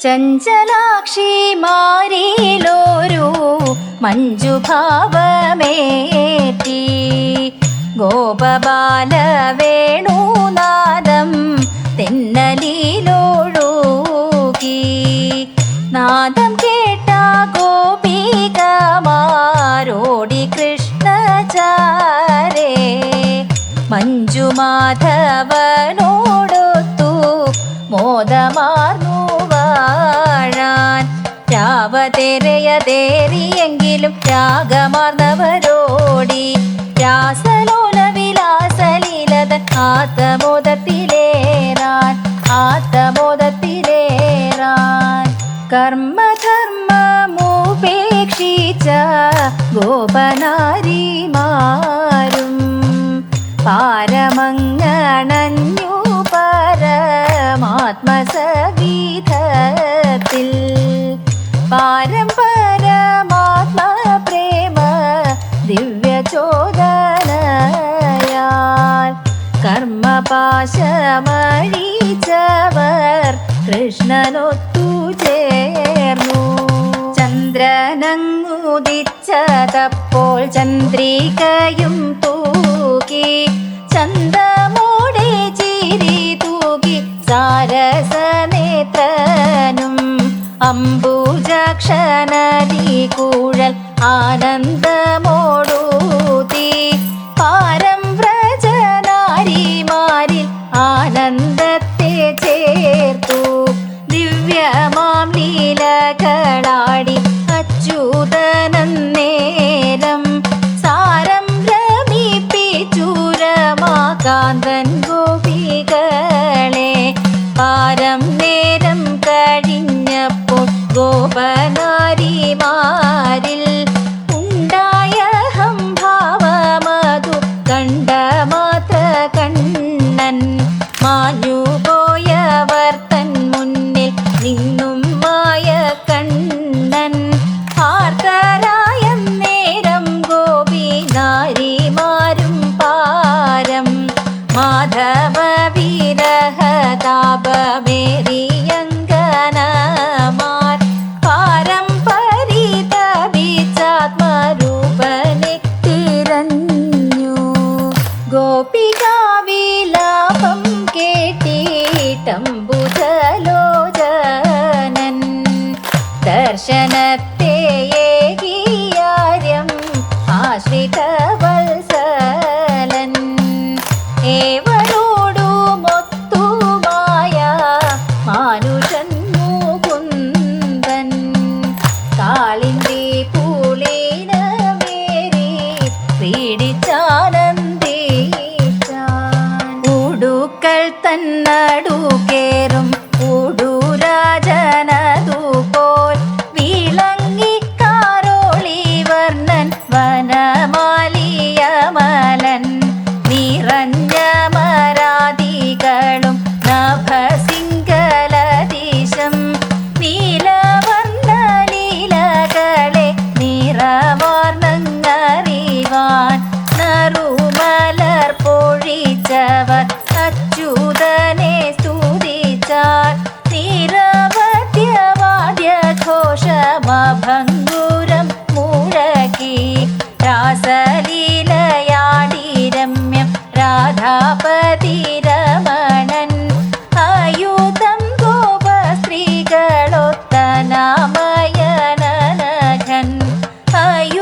ചഞ്ചലാക്ഷി മാരിലോരു മഞ്ജുഭാവമേറ്റി. ഗോപബാല വേണുനാദം തെന്നലിയിലോഴൂകി. നാദം കേട്ട ഗോപികമാരോടി കൃഷ്ണചാരേ. മഞ്ജുമാധവനോടൊത്തു മോദമാർന്നു രാവതേരയതേറിയെങ്കിലും രാഗമാർന്നവരോടി. രാസലോല വിലാസലീലതൻ ആത്മബോധത്തിലേറാൻ ആത്മബോധത്തിലേറാൻ. കർമ്മധർമ്മമുപേക്ഷിച്ച ഗോപനാരിമാരും പാരമങ്ങണഞ്ഞു പരമാത്മസഗീതത്തിൽ പാരമ്പരമാത്മപ്രേമ ദിവ്യചോദനയാൽ കർമ്മപാശമഴിച്ചവർ കൃഷ്ണനൊത്തു ചേർന്നു. ചന്ദ്രനങ്ങുദിച്ചതപ്പോൾ ചന്ദ്രികയും തൂക്കി ചന്തമോടെ അംബുജക്ഷണരി കൂഴൽ ആനന്ദമോടൂതി പാരം വ്രജനാരിമാരിൽ ആനന്ദത്തെ ചേർത്തു. ദിവ്യമാം ലീലകളാടി അച്യുതനന്നേരം സാരം രമിപ്പിച്ചുരമാകാന്തൻ ഗോപി കണ്ണടു കേറും കൂടുരാജനതുപോൽ വിളങ്ങി കാരോളി വർണൻ വനമാലിയ മലൻ. നിറഞ്ഞ മരാദികളും നഭസിംഗലദിശം നീലവർണ നിറവർണങ്ങറിവാൻ നറുമലർ പൊഴിച്ചവർ അച്യുതനെ സ്തുതിച്ചാൽ നിരവധ്യവാദ്യഘോഷമഭംഗുരം മുഴക്കി രാസലീലയാടിരമ്യം രാധാപതി രമണൻ. അയുതം ഗോപ സ്ത്രീകളൊത്ത നാമയനഘൻ അയു